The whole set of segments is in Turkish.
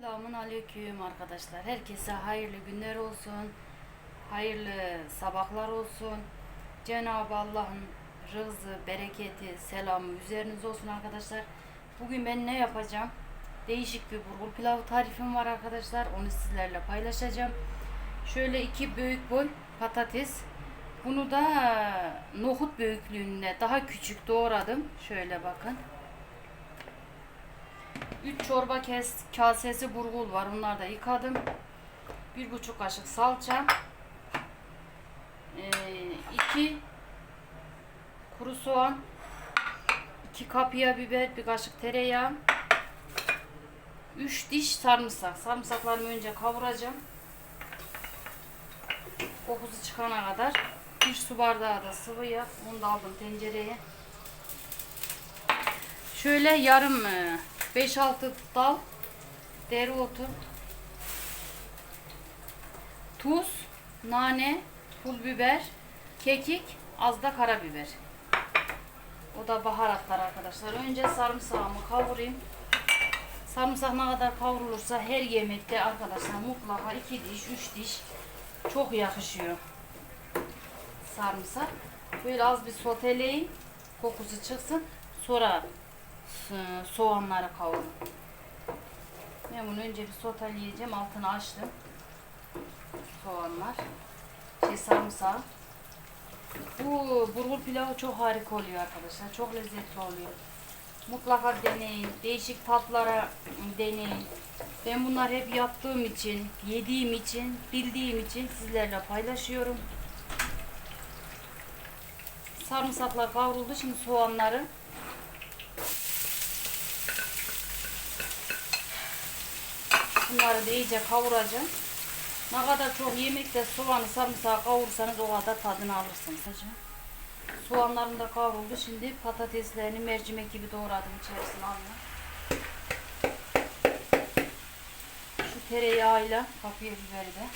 Selamun aleyküm arkadaşlar. Herkese hayırlı günler olsun. Hayırlı sabahlar olsun. Cenab-ı Allah'ın rızı, bereketi, selamı üzerinize olsun arkadaşlar. Bugün ben ne yapacağım? Değişik bir bulgur pilav tarifim var arkadaşlar. Onu sizlerle paylaşacağım. Şöyle iki büyük boy patates. Bunu da nohut büyüklüğünde daha küçük doğradım. Şöyle bakın. 3 çorba kes, kasesi burgul var. Onları da yıkadım. 1,5 kaşık salça. 2 kuru soğan. 2 kapya biber, bir kaşık tereyağı. 3 diş sarımsak. Sarımsaklarımı önce kavuracağım. Kokusu çıkana kadar. 1 su bardağı da sıvı yağ. Onu da aldım tencereye. Şöyle yarım e, 5-6 dal dereotu, tuz, nane, pul biber, kekik, az da karabiber. O da baharatlar arkadaşlar. Önce sarımsağımı kavurayım. Sarımsak ne kadar kavrulursa her yemekte arkadaşlar mutlaka 2 diş, 3 diş çok yakışıyor. Sarımsak. Böyle az bir soteleyin. Kokusu çıksın. Sonra so- soğanları kavurun. Ben bunu önce bir soteleyeceğim. Altını açtım. Soğanlar. Şey sarımsağı. Bu burgul pilavı çok harika oluyor arkadaşlar. Çok lezzetli oluyor. Mutlaka deneyin. Değişik tatlara deneyin. Ben bunlar hep yaptığım için, yediğim için, bildiğim için sizlerle paylaşıyorum. Sarımsaklar kavruldu. Şimdi soğanları Bunları da iyice kavuracağım. Ne kadar çok yemekte soğanı sarımsağı kavurursanız o kadar tadını alırsınız. Soğanlarım da kavruldu. Şimdi patateslerini mercimek gibi doğradım içerisine alıyorum. Şu tereyağıyla kapya biberi de.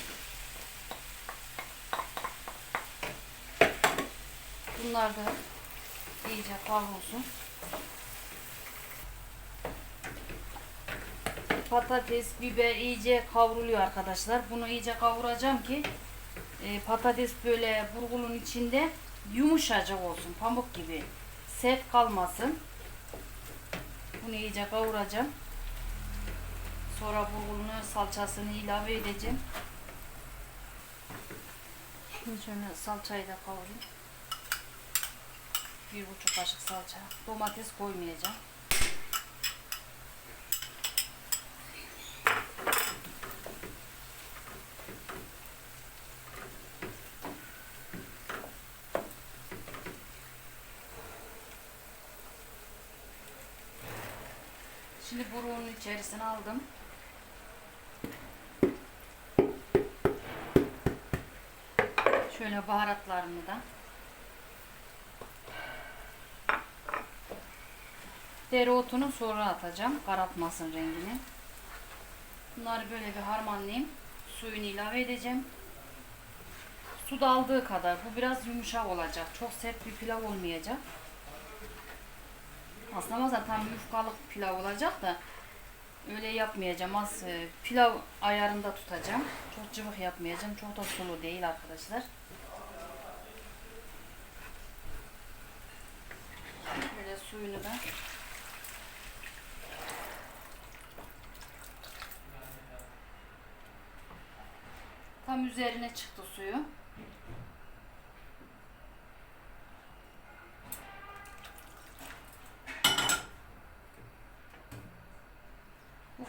Bunlar da iyice kavrulsun. Patates, biber iyice kavruluyor arkadaşlar. Bunu iyice kavuracağım ki e, patates böyle burgulun içinde yumuşacık olsun. Pamuk gibi. Sert kalmasın. Bunu iyice kavuracağım. Sonra burgulunu salçasını ilave edeceğim. Şimdi şöyle salçayı da kavurayım. Bir buçuk kaşık salça. Domates koymayacağım. Şimdi burunun içerisine aldım. Şöyle baharatlarını da. Dereotunu sonra atacağım. Karartmasın rengini. Bunları böyle bir harmanlayayım. Suyunu ilave edeceğim. Su da aldığı kadar. Bu biraz yumuşak olacak. Çok sert bir pilav olmayacak. Bazen tam yufkalık pilav olacak da öyle yapmayacağım. Az e, pilav ayarında tutacağım. Çok cıvık yapmayacağım. Çok da sulu değil arkadaşlar. Böyle suyunu da tam üzerine çıktı suyu.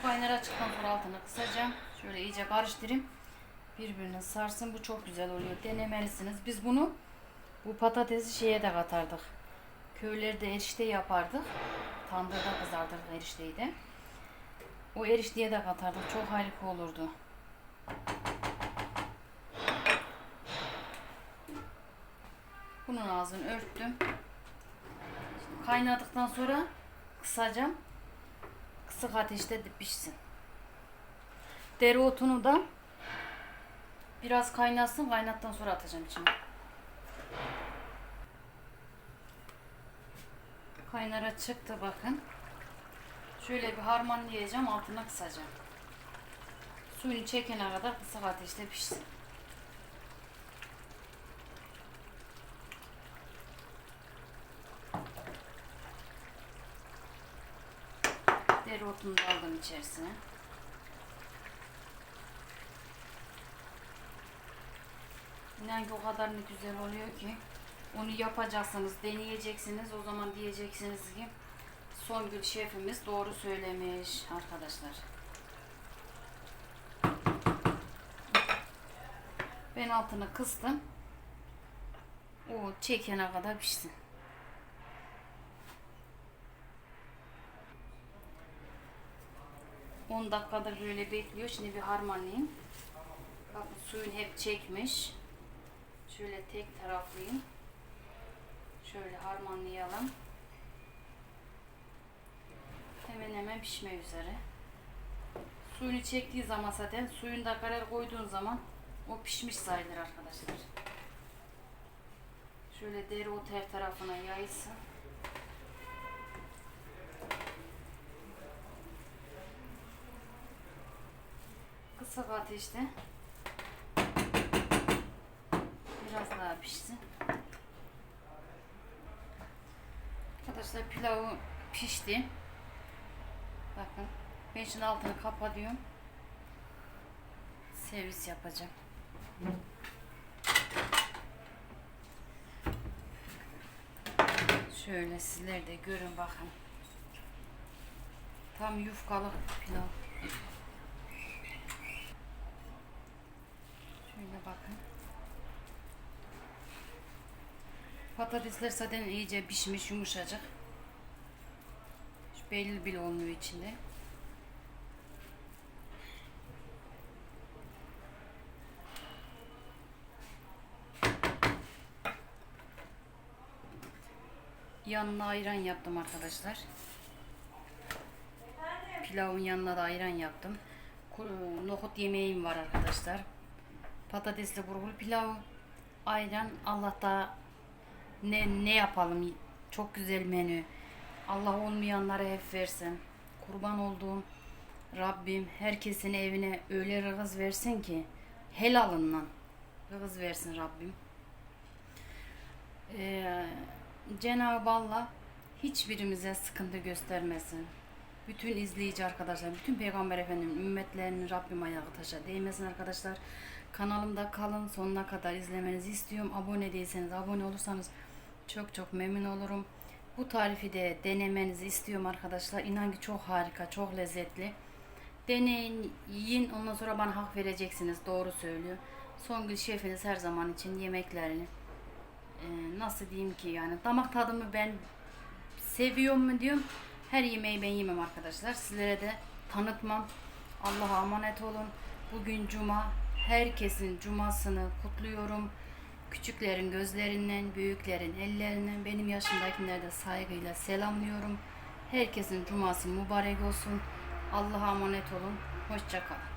Kaynar açıktan sonra altını kısacağım. Şöyle iyice karıştırayım. Birbirine sarsın. Bu çok güzel oluyor. Denemelisiniz. Biz bunu bu patatesi şeye de katardık. Köylerde erişte yapardık. Tandırda kızartırdık erişteyi de. O erişteye de katardık. Çok harika olurdu. Bunun ağzını örttüm. Şimdi kaynadıktan sonra kısacağım. Kısık ateşte pişsin. Dereotunu da biraz kaynasın. Kaynattan sonra atacağım içine. Kaynara çıktı bakın. Şöyle bir harmanlayacağım. Altına kısacağım. Suyunu çekene kadar kısık ateşte pişsin. Dereotunu da aldım içerisine. İnan ki o kadar ne güzel oluyor ki. Onu yapacaksınız, deneyeceksiniz. O zaman diyeceksiniz ki Songül şefimiz doğru söylemiş arkadaşlar. Ben altını kıstım. O çekene kadar pişsin. On dakikadır böyle bekliyor. Şimdi bir harmanlayayım. Bakın suyun hep çekmiş. Şöyle tek taraflıyım. Şöyle harmanlayalım. Hemen hemen pişme üzere. Suyunu çektiği zaman zaten suyunu da karar koyduğun zaman o pişmiş sayılır arkadaşlar. Şöyle dereotu her tarafına yaysın. Kısık ateşte biraz daha pişsin. Arkadaşlar pilavı pişti. Bakın ben şimdi altını kapatıyorum. Servis yapacağım. Şöyle sizler de görün bakın. Tam yufkalık pilav. Şöyle bakın. Patatesler zaten iyice pişmiş yumuşacık. Şu belli bile olmuyor içinde. Yanına ayran yaptım arkadaşlar. Pilavın yanına da ayran yaptım. Nohut yemeğim var arkadaşlar. Patatesli burgul pilav, ayran. Allah da ne ne yapalım? Çok güzel menü. Allah olmayanlara hep versin. Kurban olduğum Rabbim herkesin evine öyle rızık versin ki helalından rızık versin Rabbim. Ee, Cenab-ı Allah hiçbirimize sıkıntı göstermesin. Bütün izleyici arkadaşlar, bütün Peygamber Efendimiz'in ümmetlerinin Rabbim ayağı taşa değmesin arkadaşlar. Kanalımda kalın, sonuna kadar izlemenizi istiyorum. Abone değilseniz, abone olursanız çok çok memnun olurum. Bu tarifi de denemenizi istiyorum arkadaşlar. İnan ki çok harika, çok lezzetli. Deneyin, yiyin. Ondan sonra bana hak vereceksiniz. Doğru söylüyor. Songül şefiniz her zaman için yemeklerini e, nasıl diyeyim ki yani damak tadımı ben seviyorum mu diyorum. Her yemeği ben yemem arkadaşlar. Sizlere de tanıtmam. Allah'a emanet olun. Bugün cuma. Herkesin cumasını kutluyorum. Küçüklerin gözlerinden, büyüklerin ellerinden, benim yaşımdakileri de saygıyla selamlıyorum. Herkesin cuması mübarek olsun. Allah'a emanet olun. Hoşça kalın.